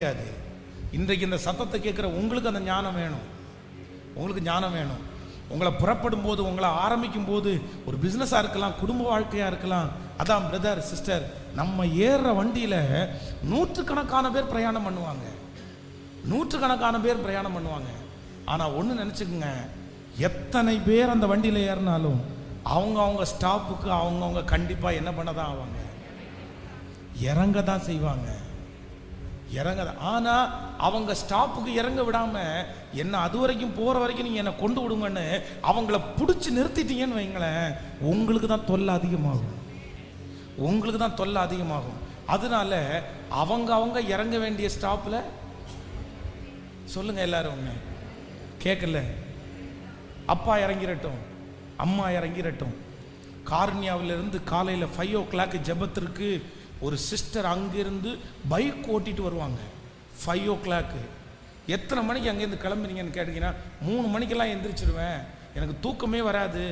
கிடையாது இன்றைக்கு இந்த சத்தத்தை கேட்குற உங்களுக்கு அந்த ஞானம் வேணும். உங்களுக்கு ஞானம் வேணும். உங்களை புறப்படும் போது உங்களை ஆரம்பிக்கும் போது ஒரு பிஸ்னஸாக இருக்கலாம் குடும்ப வாழ்க்கையாக இருக்கலாம். அதான் பிரதர் சிஸ்டர் நம்ம ஏறுற வண்டியில் நூற்றுக்கணக்கான பேர் பிரயாணம் பண்ணுவாங்க. நூற்றுக்கணக்கான பேர் பிரயாணம் பண்ணுவாங்க. ஆனால் ஒன்று நினச்சிக்கோங்க. எத்தனை பேர் அந்த வண்டியில் ஏறினாலும் அவங்க அவங்க ஸ்டாப்புக்கு அவங்கவுங்க கண்டிப்பாக என்ன பண்ண தான் ஆவாங்க? இறங்க தான் செய்வாங்க. இறங்கல ஆனா அவங்க ஸ்டாப்புக்கு இறங்க விடாம என்ன அது வரைக்கும் போற வரைக்கும் நீங்க என்ன கொண்டு விடுங்கன்னு அவங்கள பிடிச்சி நிறுத்திட்டீங்கன்னு வைங்களேன் உங்களுக்கு தான் தொல்லை அதிகமாகும். உங்களுக்கு தான் தொல்லை அதிகமாகும். அதனால அவங்க அவங்க இறங்க வேண்டிய ஸ்டாப்ல சொல்லுங்க எல்லாரும் கேட்கல அப்பா இறங்கிடட்டும் அம்மா இறங்கிடட்டும் கார்னியாவிலிருந்து காலையில் ஃபைவ் ஓ கிளாக் ஜபத்திற்கு ஒரு சிஸ்டர் அங்கிருந்து பைக் ஓட்டிட்டு வருவாங்க. ஃபைவ் ஓ கிளாக்கு எத்தனை மணிக்கு அங்கேருந்து கிளம்புறீங்கன்னு கேட்டிங்கன்னா மூணு மணிக்கெல்லாம் எந்திரிச்சிடுவேன் எனக்கு தூக்கமே வராது.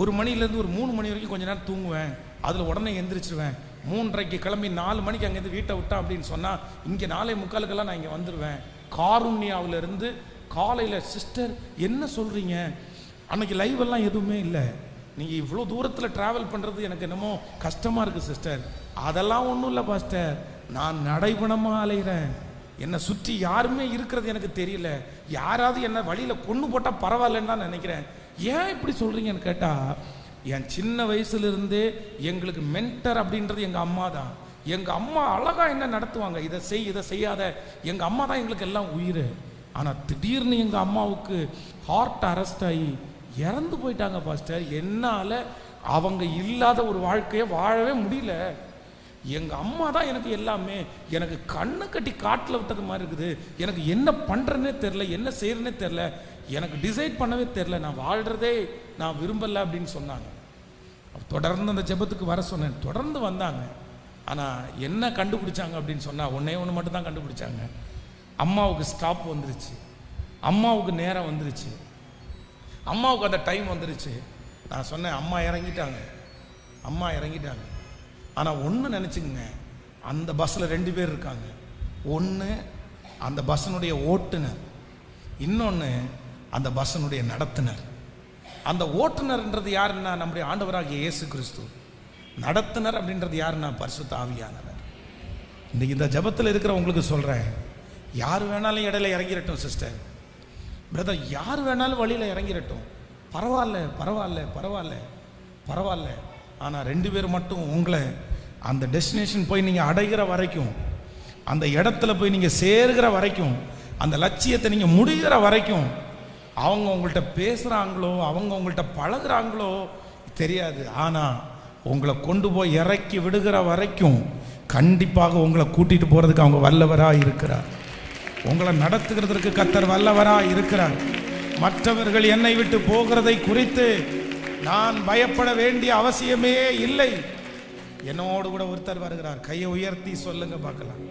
ஒரு மணிலேருந்து ஒரு மூணு மணி வரைக்கும் கொஞ்ச நேரம் தூங்குவேன். அதில் உடனே எந்திரிச்சிடுவேன் மூன்றரைக்கு கிளம்பி நாலு மணிக்கு அங்கேருந்து வீட்டை விட்டேன் அப்படின்னு சொன்னால் இங்கே நாளை முக்காலுக்கெல்லாம் நான் இங்கே வந்துடுவேன் காருண்யாவிலேருந்து காலையில் சிஸ்டர் என்ன சொல்கிறீங்க அன்னைக்கு லைவ் எல்லாம் எதுவுமே இல்லை. நீங்கள் இவ்வளோ தூரத்தில் ட்ராவல் பண்ணுறது எனக்கு என்னமோ கஷ்டமாக இருக்குது சிஸ்டர் அதெல்லாம் ஒன்றும் இல்லை பாஸ்டர் நான் நடைபணமாக அலைகிறேன் என்னை சுற்றி யாருமே இருக்கிறது எனக்கு தெரியல. யாராவது என்னை வழியில் கொண்டு போட்டால் பரவாயில்லன்னு தான் நினைக்கிறேன். ஏன் இப்படி சொல்கிறீங்கன்னு கேட்டால் என் சின்ன வயசுலேருந்தே எங்களுக்கு மென்டர் அப்படின்றது எங்கள் அம்மா தான். எங்கள் அம்மா அழகாக என்ன நடத்துவாங்க? இதை செய் இதை செய்யாத. எங்கள் அம்மா தான் எங்களுக்கு எல்லாம் உயிர். ஆனால் திடீர்னு எங்கள் அம்மாவுக்கு ஹார்ட் அரெஸ்ட் ஆகி இறந்து போயிட்டாங்க பாஸ்டர். என்னால் அவங்க இல்லாத ஒரு வாழ்க்கையை வாழவே முடியல. எங்கள் அம்மா தான் எனக்கு எல்லாமே. எனக்கு கண்ணு கட்டி காட்டில் விட்டது மாதிரி இருக்குது. எனக்கு என்ன பண்ணுறேன்னே தெரில என்ன செய்யறேனே தெரில எனக்கு டிசைட் பண்ணவே தெரில நான் வாழ்கிறதே நான் விரும்பலை அப்படின்னு சொன்னாங்க. தொடர்ந்து அந்த ஜெபத்துக்கு வர சொன்னேன். தொடர்ந்து வந்தாங்க. ஆனால் என்ன கண்டுபிடிச்சாங்க அப்படின்னு சொன்னால் ஒன்றே ஒன்று மட்டும் தான் கண்டுபிடிச்சாங்க. அம்மாவுக்கு ஸ்டாப் வந்துருச்சு. அம்மாவுக்கு நேரம் வந்துருச்சு. அம்மாவுக்கு அந்த டைம் வந்துருச்சு. நான் சொன்னேன் அம்மா இறங்கிட்டாங்க. அம்மா இறங்கிட்டாங்க. ஆனால் ஒன்று நினச்சிக்கங்க அந்த பஸ்ஸில் ரெண்டு பேர் இருக்காங்க. ஒன்று அந்த பஸ்ஸினுடைய ஓட்டுநர். இன்னொன்று அந்த பஸ்ஸினுடைய நடத்துனர். அந்த ஓட்டுநர்ன்றது யாருன்னா நம்முடைய ஆண்டவராகிய இயேசு கிறிஸ்து. நடத்துனர் அப்படின்றது யாருன்னா பரிசுத்த ஆவியானவர். இன்றைக்கி இந்த ஜபத்தில் இருக்கிறவங்களுக்கு சொல்கிறேன் யார் வேணாலும் இடையில இறங்கிடட்டும் சிஸ்டர் பிரதர் யார் வேணாலும் வழியில் இறங்கிடட்டும் பரவாயில்ல பரவாயில்ல பரவாயில்ல பரவாயில்ல. ஆனால் ரெண்டு பேர் மட்டும் உங்களை அந்த டெஸ்டினேஷன் போய் நீங்கள் அடைகிற வரைக்கும் அந்த இடத்துல போய் நீங்கள் சேர்கிற வரைக்கும் அந்த லட்சியத்தை நீங்கள் முடிகிற வரைக்கும் அவங்க உங்கள்கிட்ட பேசுகிறாங்களோ அவங்க உங்கள்கிட்ட பழகுறாங்களோ தெரியாது. ஆனால் உங்களை கொண்டு போய் இறக்கி விடுகிற வரைக்கும் கண்டிப்பாக உங்களை கூட்டிகிட்டு போகிறதுக்கு அவங்க வல்லவராக இருக்கிறார். உங்களை நடத்துகிறதற்கு கத்தர் வல்லவராக இருக்கிறார். மற்றவர்கள் என்னை விட்டு போகிறதை குறித்து நான் பயப்பட வேண்டிய அவசியமே இல்லை. என்னோடு கூட ஒருத்தர் வருகிறார். கையை உயர்த்தி சொல்லுங்க பார்க்கலாம்.